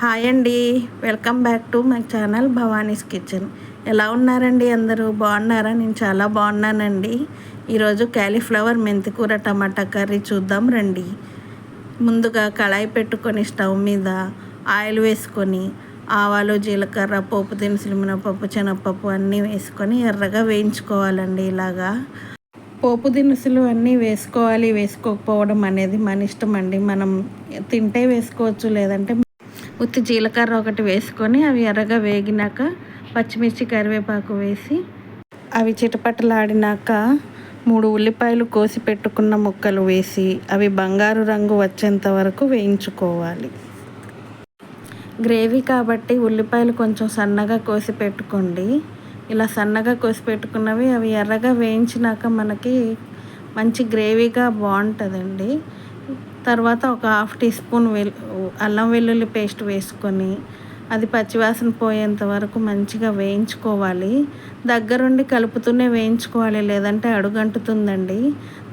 Hi అండి. Welcome back to my channel Bhavani's kitchen. ఎలా ఉన్నారండి అందరూ? బాగున్నారా? నేను చాలా బాగున్నానండి. ఈరోజు క్యాలీఫ్లవర్ మెంతికూర టమాటా కర్రీ చూద్దాం రండి. ముందుగా కళాయి పెట్టుకొని స్టవ్ మీద ఆయిల్ వేసుకొని ఆవాలు జీలకర్ర పోపు దినుసులు మినపప్పు శనగపప్పు అన్నీ వేసుకొని ఎర్రగా వేయించుకోవాలండి ఇలాగా. పోపు దినుసులు అన్నీ వేసుకోవాలి. వేసుకోకపోవడం అనేది మన ఇష్టం అండి. మనం తింటే వేసుకోవచ్చు లేదంటే ఉత్తి జీలకర్ర ఒకటి వేసుకొని అవి ఎర్రగా వేగినాక పచ్చిమిర్చి కరివేపాకు వేసి అవి చిటపటలాడినాక మూడు ఉల్లిపాయలు కోసి పెట్టుకున్న ముక్కలు వేసి అవి బంగారు రంగు వచ్చేంత వరకు వేయించుకోవాలి. గ్రేవీ కాబట్టి ఉల్లిపాయలు కొంచెం సన్నగా కోసి పెట్టుకోండి. ఇలా సన్నగా కోసి పెట్టుకున్నవి అవి ఎర్రగా వేయించినాక మనకి మంచి గ్రేవీగా బాగుంటుందండి. తర్వాత ఒక హాఫ్ టీ స్పూన్ వెల్ అల్లం వెల్లుల్లి పేస్ట్ వేసుకొని అది పచ్చివాసన పోయేంత వరకు మంచిగా వేయించుకోవాలి. దగ్గరుండి కలుపుతూనే వేయించుకోవాలి లేదంటే అడుగంటుతుందండి.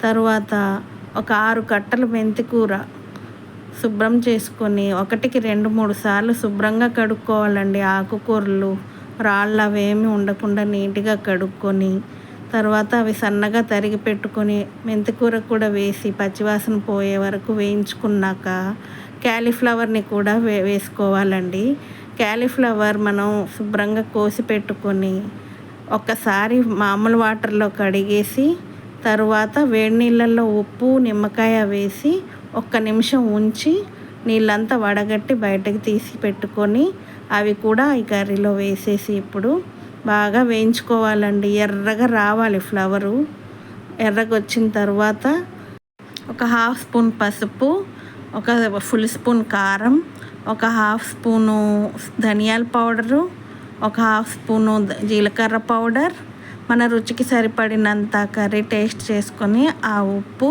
తర్వాత ఒక ఆరు కట్టలు మెంతి కూర శుభ్రం చేసుకొని ఒకటికి రెండు మూడు సార్లు శుభ్రంగా కడుక్కోవాలండి. ఆకుకూరలు రాళ్ళు అవేమి ఉండకుండా నీట్గా కడుక్కొని తర్వాత అవి సన్నగా తరిగి పెట్టుకొని మెంతికూర కూడా వేసి పచ్చివాసన పోయే వరకు వేయించుకున్నాక క్యాలీఫ్లవర్ని కూడా వే వేసుకోవాలండి. క్యాలీఫ్లవర్ మనం శుభ్రంగా కోసి పెట్టుకొని ఒక్కసారి మామూలు వాటర్లో కడిగేసి తరువాత వేడి నీళ్ళల్లో ఉప్పు నిమ్మకాయ వేసి ఒక్క నిమిషం ఉంచి నీళ్ళంతా వడగట్టి బయటకు తీసి పెట్టుకొని అవి కూడా ఈ కర్రీలో వేసేసి ఇప్పుడు బాగా వేయించుకోవాలండి. ఎర్రగా రావాలి ఫ్లవరు. ఎర్రగా వచ్చిన తర్వాత ఒక హాఫ్ స్పూన్ పసుపు ఒక ఫుల్ స్పూన్ కారం ఒక హాఫ్ స్పూను ధనియాల పౌడరు ఒక హాఫ్ స్పూను జీలకర్ర పౌడర్. మన రుచికి సరిపడినంత కర్రీ టేస్ట్ చేసుకొని ఆ ఉప్పు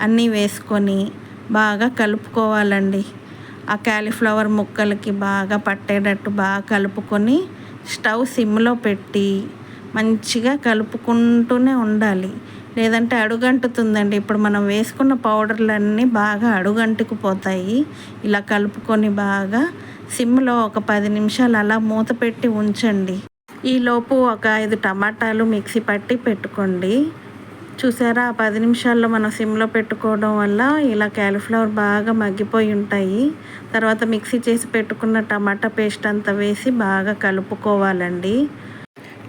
అన్నీ వేసుకొని బాగా కలుపుకోవాలండి. ఆ క్యాలీఫ్లవర్ ముక్కలకి బాగా పట్టేటట్టు బాగా కలుపుకొని స్టవ్ సిమ్లో పెట్టి మంచిగా కలుపుకుంటూనే ఉండాలి. లేదంటే అడుగంటుతుందండి. ఇప్పుడు మనం వేసుకున్న పౌడర్లన్నీ బాగా అడుగంటుకుపోతాయి. ఇలా కలుపుకొని బాగా సిమ్లో ఒక పది నిమిషాలు అలా మూత పెట్టి ఉంచండి. ఈలోపు ఒక ఐదు టమాటాలు మిక్సీ పట్టి పెట్టుకోండి. చూసారా? ఆ పది నిమిషాల్లో మనం సిమ్లో పెట్టుకోవడం వల్ల ఇలా క్యాలీఫ్లవర్ బాగా మగ్గిపోయి ఉంటాయి. తర్వాత మిక్సీ చేసి పెట్టుకున్న టమాటా పేస్ట్ అంతా వేసి బాగా కలుపుకోవాలండి.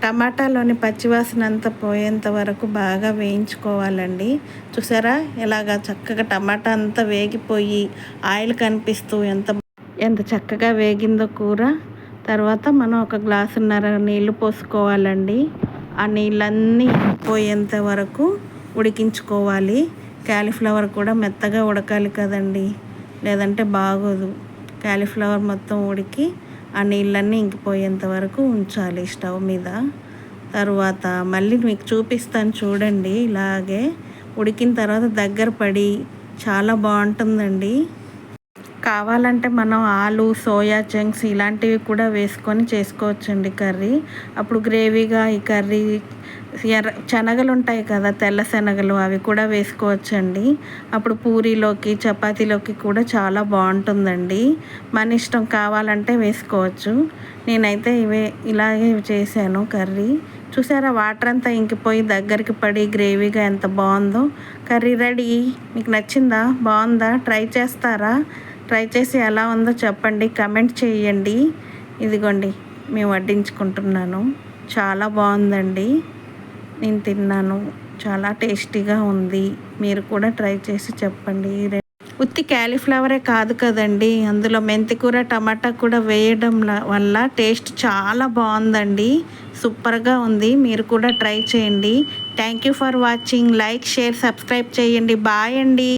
టమాటాలోని పచ్చివాసన అంతా పోయేంత వరకు బాగా వేయించుకోవాలండి. చూసారా? ఇలాగా చక్కగా టమాటా అంతా వేగిపోయి ఆయిల్ కనిపిస్తూ ఎంత ఎంత చక్కగా వేగిందో కూర. తర్వాత మనం ఒక గ్లాసున్నర నీళ్ళు పోసుకోవాలండి. ఆ నీళ్ళన్నీ పోయేంత వరకు ఉడికించుకోవాలి. క్యాలీఫ్లవర్ కూడా మెత్తగా ఉడకాలి కదండి. లేదంటే బాగోదు. క్యాలీఫ్లవర్ మొత్తం ఉడికి ఆ నీళ్ళన్నీ ఇంకిపోయేంత వరకు ఉంచాలి స్టవ్ మీద. తర్వాత మళ్ళీ మీకు చూపిస్తాను చూడండి. ఇలాగే ఉడికిన తర్వాత దగ్గర పడి చాలా బాగుంటుందండి. కావాలంటే మనం ఆలు సోయా చంక్స్ ఇలాంటివి కూడా వేసుకొని చేసుకోవచ్చండి కర్రీ. అప్పుడు గ్రేవీగా ఈ కర్రీ ఎర్ర శనగలు ఉంటాయి కదా తెల్ల శనగలు అవి కూడా వేసుకోవచ్చండి. అప్పుడు పూరీలోకి చపాతీలోకి కూడా చాలా బాగుంటుందండి. మన ఇష్టం కావాలంటే వేసుకోవచ్చు. నేనైతే ఇవే ఇలాగే చేశాను కర్రీ. చూసారా వాటర్ అంతా ఇంకిపోయి దగ్గరికి పడి గ్రేవీగా ఎంత బాగుందో. Curry ready. మీకు నచ్చిందా? బాగుందా? ట్రై చేస్తారా? ట్రై చేసి ఎలా ఉందో చెప్పండి కమెంట్ చేయండి. ఇదిగోండి మేము వడ్డించుకుంటున్నాను. చాలా బాగుందండి. నేను తిన్నాను. చాలా టేస్టీగా ఉంది. మీరు కూడా ట్రై చేసి చెప్పండి. ఉత్తి క్యాలీఫ్లవరే కాదు కదండి. అందులో మెంతికూర టమాటా కూడా వేయడం వల్ల టేస్ట్ చాలా బాగుందండి. సూపర్గా ఉంది. మీరు కూడా ట్రై చేయండి. Thank you for watching like share subscribe చేయండి. బాయ్ అండి.